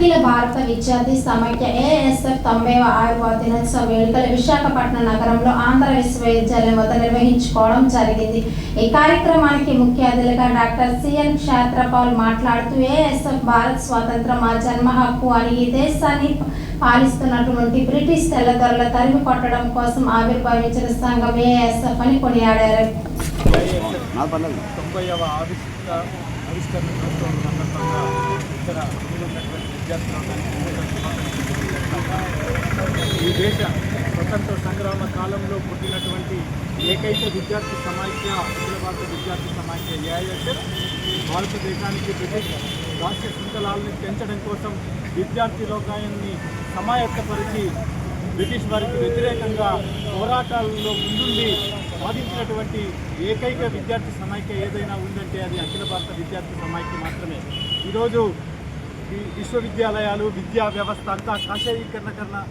భారత విద్యార్థి సమైక్య ఏఎస్ఎఫ్ తొంభైవ ఆవిర్భావ దినోత్సవ వేడుకలు విశాఖపట్నం నగరంలో ఆంధ్ర విశ్వవిద్యాలయం వద్ద నిర్వహించుకోవడం జరిగింది. ఈ కార్యక్రమానికి ముఖ్య అతిథిగా డాక్టర్ సిఎన్ క్షేత్రపాల్ మాట్లాడుతూ ఏఎస్ఎఫ్ భారత్ స్వాతంత్రం మా జన్మ హక్కు అని ఈ దేశాన్ని పాలిస్తున్నటువంటి బ్రిటిష్ తెల్లదొరల తరిమి కొట్టడం కోసం ఆవిర్భవించిన సంఘం ఏఎస్ఎఫ్ అని కొనియాడారు. తొంభైవ ఆవిష్కరణ సందర్భంగా ఇక్కడ ఉన్నటువంటి ఈ దేశ స్వతంత్ర సంగ్రామ కాలంలో పుట్టినటువంటి ఏకైక విద్యార్థి సమాఖ్య అఖిల భారత విద్యార్థి సమాఖ్య ఏఐఎస్ఎఫ్ భారతదేశానికి బ్రిటిష్ రాష్ట్ర శృంఖలాలను పెంచడం కోసం విద్యార్థి లోకాయాన్ని సమాయత్తపరిచి బ్రిటిష్ వారికి వ్యతిరేకంగా పోరాటాలలో ముందుండి సాధించినటువంటి ఏకైక విద్యార్థి సమైక్య ఏదైనా ఉందంటే అది అఖిల భారత విద్యార్థి సమైక్య మాత్రమే ఈరోజు విశ్వవిద్యాలయాలు విద్యా వ్యవస్థ అంతా కాషాయీకరణ కన్నా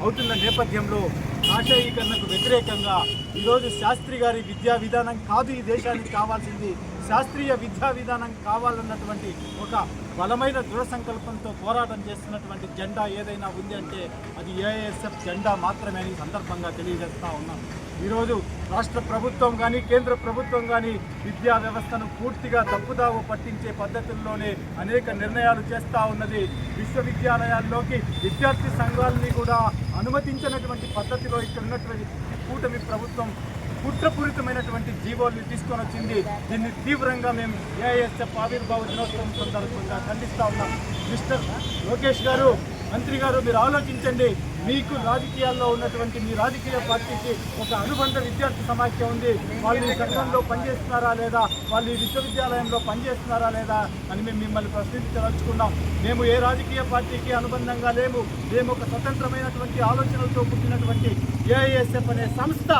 అవుతున్న నేపథ్యంలో కాషాయీకరణకు వ్యతిరేకంగా ఈరోజు శాస్త్రి గారి విద్యా విధానం కాదు ఈ దేశానికి కావాల్సింది శాస్త్రీయ విద్యా విధానం కావాలన్నటువంటి ఒక బలమైన దృఢ సంకల్పంతో పోరాటం చేస్తున్నటువంటి జెండా ఏదైనా ఉంది అంటే అది ఏఐఎస్ఎఫ్ జెండా మాత్రమే అని సందర్భంగా తెలియజేస్తూ ఉన్నాం. ఈరోజు రాష్ట్ర ప్రభుత్వం కానీ కేంద్ర ప్రభుత్వం కానీ విద్యా వ్యవస్థను పూర్తిగా తప్పుదావ పట్టించే పద్ధతుల్లోనే అనేక నిర్ణయాలు చేస్తూ ఉన్నది. విశ్వవిద్యాలయాల్లోకి విద్యార్థి సంఘాలని కూడా అనుమతించినటువంటి పద్ధతిలో ఇక్కడ ఉన్నటువంటి కూటమి ప్రభుత్వం కుట్రపూరితమైనటువంటి జీవోల్ని తీసుకొని వచ్చింది దీన్ని తీవ్రంగా మేము ఏఐఎస్ఎఫ్ ఆవిర్భావ దినోత్సవం సందర్భంగా ఖండిస్తా ఉన్నాం. మిస్టర్ లోకేష్ గారు మంత్రి గారు మీరు ఆలోచించండి. మీకు రాజకీయాల్లో ఉన్నటువంటి మీ రాజకీయ పార్టీకి ఒక అనుబంధ విద్యార్థి సమాఖ్య ఉంది. వాళ్ళు ఈ సంఘంలో పనిచేస్తున్నారా లేదా? వాళ్ళు ఈ విశ్వవిద్యాలయంలో పనిచేస్తున్నారా లేదా అని మేము మిమ్మల్ని ప్రశ్నించదలుచుకున్నాం. మేము ఏ రాజకీయ పార్టీకి అనుబంధంగా లేము. మేము ఒక స్వతంత్రమైనటువంటి ఆలోచనలతో పుట్టినటువంటి ఏఐఎస్ఎఫ్ అనే సంస్థ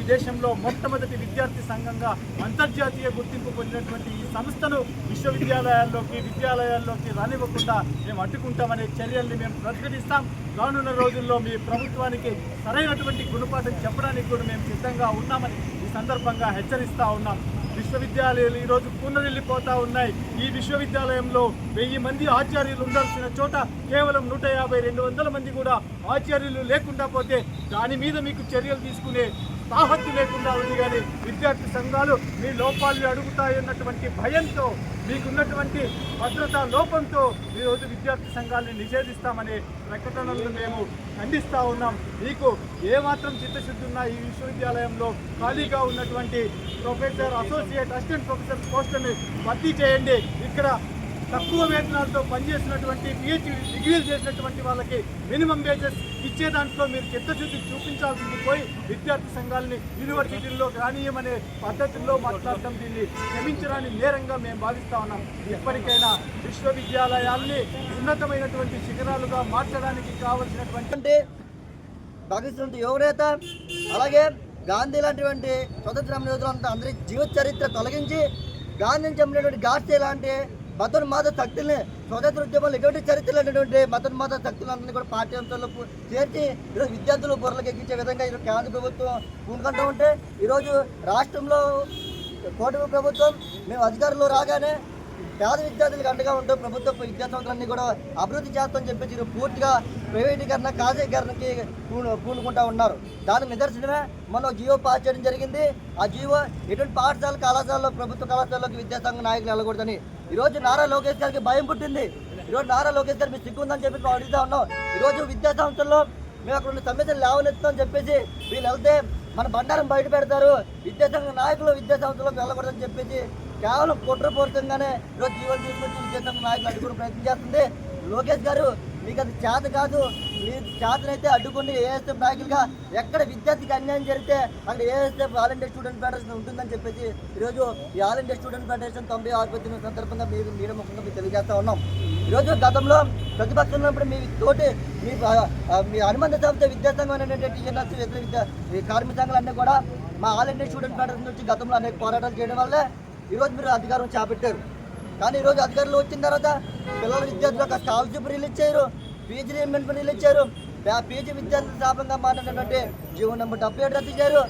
ఈ దేశంలో మొట్టమొదటి విద్యార్థి సంఘంగా అంతర్జాతీయ గుర్తింపు పొందినటువంటి ఈ సంస్థను విశ్వవిద్యాలయాల్లోకి విద్యాలయాల్లోకి రానివ్వకుండా మేము అడ్డుకుంటామనే చర్యల్ని మేము ప్రకటిస్తాం. రానున్న రోజుల్లో మీ ప్రభుత్వానికి సరైనటువంటి గుణపాఠం చెప్పడానికి కూడా మేము సిద్ధంగా ఉన్నామని ఈ సందర్భంగా హెచ్చరిస్తా ఉన్నాం. విశ్వవిద్యాలయాలు ఈరోజు పునరెళ్ళిపోతూ ఉన్నాయి. ఈ విశ్వవిద్యాలయంలో వెయ్యి మంది ఆచార్యులు ఉండాల్సిన చోట కేవలం నూట యాభై రెండు వందల మంది కూడా ఆచార్యులు లేకుండా పోతే దాని మీద మీకు చర్యలు తీసుకునే తాహత్తు లేకుండా ఉంది కానీ విద్యార్థి సంఘాలు మీ లోపాలు అడుగుతాయన్నటువంటి భయంతో మీకున్నటువంటి భద్రతా లోపంతో ఈరోజు విద్యార్థి సంఘాలని నిషేధిస్తామనే ప్రకటనలను మేము ఖండిస్తూ ఉన్నాం. మీకు ఏమాత్రం చిత్తశుద్ధి ఉన్నా ఈ విశ్వవిద్యాలయంలో ఖాళీగా ఉన్నటువంటి ప్రొఫెసర్ అసోసియేట్ అసిస్టెంట్ ప్రొఫెసర్ పోస్టుని భర్తీ చేయండి. ఇక్కడ తక్కువ వేతనాలతో పనిచేసినటువంటి పిహెచ్డి డిగ్రీలు చేసినటువంటి వాళ్ళకి మినిమం వేజెస్ ఇచ్చే దాంట్లో మీరు చిత్తశుద్ధి చూపించాల్సింది పోయి విద్యార్థి సంఘాలని యూనివర్సిటీల్లో రానియమనే పద్ధతుల్లో మాట్లాడటం దీన్ని క్షమించడానికి నేరంగా మేము భావిస్తా ఉన్నాం. ఇప్పటికైనా విశ్వవిద్యాలయాల్ని ఉన్నతమైనటువంటి శిఖరాలుగా మార్చడానికి కావలసినటువంటి అంటే భగత్ యువనేత అలాగే గాంధీ లాంటివంటి స్వతంత్ర యోధులంతా అందరి జీవిత చరిత్ర తొలగించి గాంధీని చంపినటువంటి గాస్తే లాంటి మతోన్మాద శక్తుల్ని స్వతంత్ర ఉద్యమంలో ఎటువంటి చరిత్ర లేనటువంటి మతోన్మాద శక్తులందరినీ కూడా పాఠ్యాంశాల్లో చేర్చి ఈరోజు విద్యార్థులు బుర్రలకు ఎక్కించే విధంగా ఈరోజు కేంద్ర ప్రభుత్వం పూనుకుంటూ ఉంటే ఈరోజు రాష్ట్రంలో కూటమి ప్రభుత్వం మేము అధికారంలో రాగానే పేద విద్యార్థులకు అండగా ఉంటూ ప్రభుత్వ విద్యా సంస్థలన్నీ కూడా అభివృద్ధి చేస్తామని చెప్పేసి ఈరోజు పూర్తిగా ప్రైవేటీకరణ కాజీకరణకి పూనుకుంటా ఉన్నారు. దాని నిదర్శనమే మనం జియో పాస్ చేయడం జరిగింది. ఆ జియో ఎటువంటి పాఠశాల కళాశాలలో ప్రభుత్వ కళాశాలలోకి విద్యాసంఘ నాయకులు వెళ్ళకూడదని. ఈరోజు నారా లోకేష్ గారికి భయం పుట్టింది. ఈరోజు నారా లోకేష్ గారికి సిగ్గు ఉందని చెప్పి మేము అడుగుతా ఉన్నాం. ఈరోజు విద్యా సంస్థల్లో మేము అక్కడ ఉన్న సమస్యలు లేవనెత్తామని చెప్పేసి వీళ్ళు వెళ్తే మన బండారం బయట పెడతారు. విద్యాసంఘ నాయకులు విద్యా సంస్థలకు వెళ్ళకూడదని చెప్పేసి కేవలం కుట్రపూరితంగానే ఈరోజు జీవన తీసుకొచ్చి విద్యాసంఘ నాయకులు అడ్డుకునే ప్రయత్నం చేస్తుంది. లోకేష్ గారు మీకు అది చేత కాదు. మీ చేతనైతే అడ్డుకుని ఏఎస్ఎఫ్ నాయకులుగా ఎక్కడ విద్యార్థికి అన్యాయం జరిగితే అక్కడ ASF all India student federation ఉంటుందని చెప్పేసి ఈరోజు ఈ ఆల్ ఇండియా స్టూడెంట్ ఫెడరేషన్ తొంభై ఆరు దిన సందర్భంగా మీరు మీరు ముఖంగా మీకు తెలియజేస్తూ ఉన్నాం. ఈరోజు గతంలో ప్రతిపక్షంలో ఉన్నప్పుడు మీ తోటి మీ మీ అనుబంధ సంస్థ విద్యాసంఘం అనేటువంటి టీఎన్ఎస్ ఇతర విద్యా కార్మిక సంఘాలన్నీ కూడా మా ఆల్ ఇండియా స్టూడెంట్ ఫెడరేషన్ నుంచి గతంలో అనేక పోరాటాలు చేయడం వల్లే ఈరోజు మీరు అధికారం చేపట్టారు. కానీ ఈరోజు అధికారులు వచ్చిన తర్వాత పిల్లల విద్యార్థులకు స్కాలర్షిప్ రిలీజ్ చేయరు పీజీ రిమెంట్ రిలీజ్ చేయరు పీజీ విద్యార్థుల శాపంగా మారినటువంటి జీవో నెంబర్ డెబ్బై ఏడు రద్దు చేయరు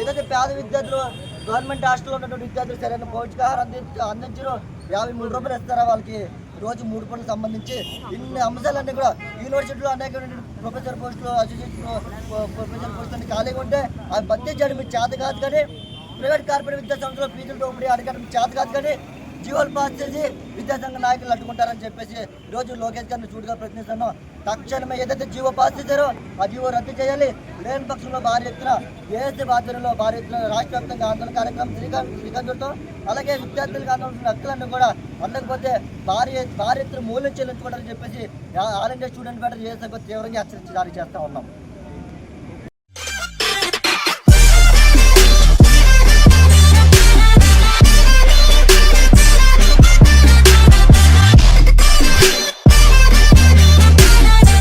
ఏదైతే పేద విద్యార్థులు గవర్నమెంట్ హాస్టల్లో ఉన్నటువంటి విద్యార్థులు సరైన పౌష్టికాహారం అంది అందించరు యాభై మూడు రూపాయలు ఇస్తారా వాళ్ళకి? రోజు మూడు పనులకు సంబంధించి ఇన్ని అంశాలన్నీ కూడా యూనివర్సిటీలో అనేక ప్రొఫెసర్ పోస్టులు అసోసియేట్ ప్రొఫెసర్ పోస్టులు ఖాళీగా ఉంటే అవి భర్తీ చేయడం చేత కాదు కానీ ప్రైవేట్ కార్పొరేట్ విద్యా సంస్థలో ఫీజులు దోపిడీ అడగడం చేత కాదు కానీ జీవోలు పాస్ చేసి విద్యాసంఘ నాయకులు అడ్డుకుంటారని చెప్పేసి ఈరోజు లోకేష్ గారిని చూడగా ప్రయత్నిస్తున్నాం తక్షణమే ఏదైతే జీవో పాస్ చేశారో ఆ జీవో రద్దు చేయాలి. లేని పక్షంలో భారీ ఎత్తున ఏఎస్సీ ఆధ్వర్యంలో భారీ ఎత్తున రాష్ట్ర వ్యాప్తంగా ఆందోళన కార్యక్రమం శ్రీకాంత్ అలాగే విద్యార్థులకు కావాల్సిన హక్కులన్నీ కూడా అందకపోతే భారీ భారీ ఎత్తున మూల్యం చెల్లించుకోవడానికి చెప్పేసి ఆల్ ఇండియా స్టూడెంట్ బెటర్ చేసే తీవ్రంగా హెచ్చరించి జారీ చేస్తూ ఉన్నాం.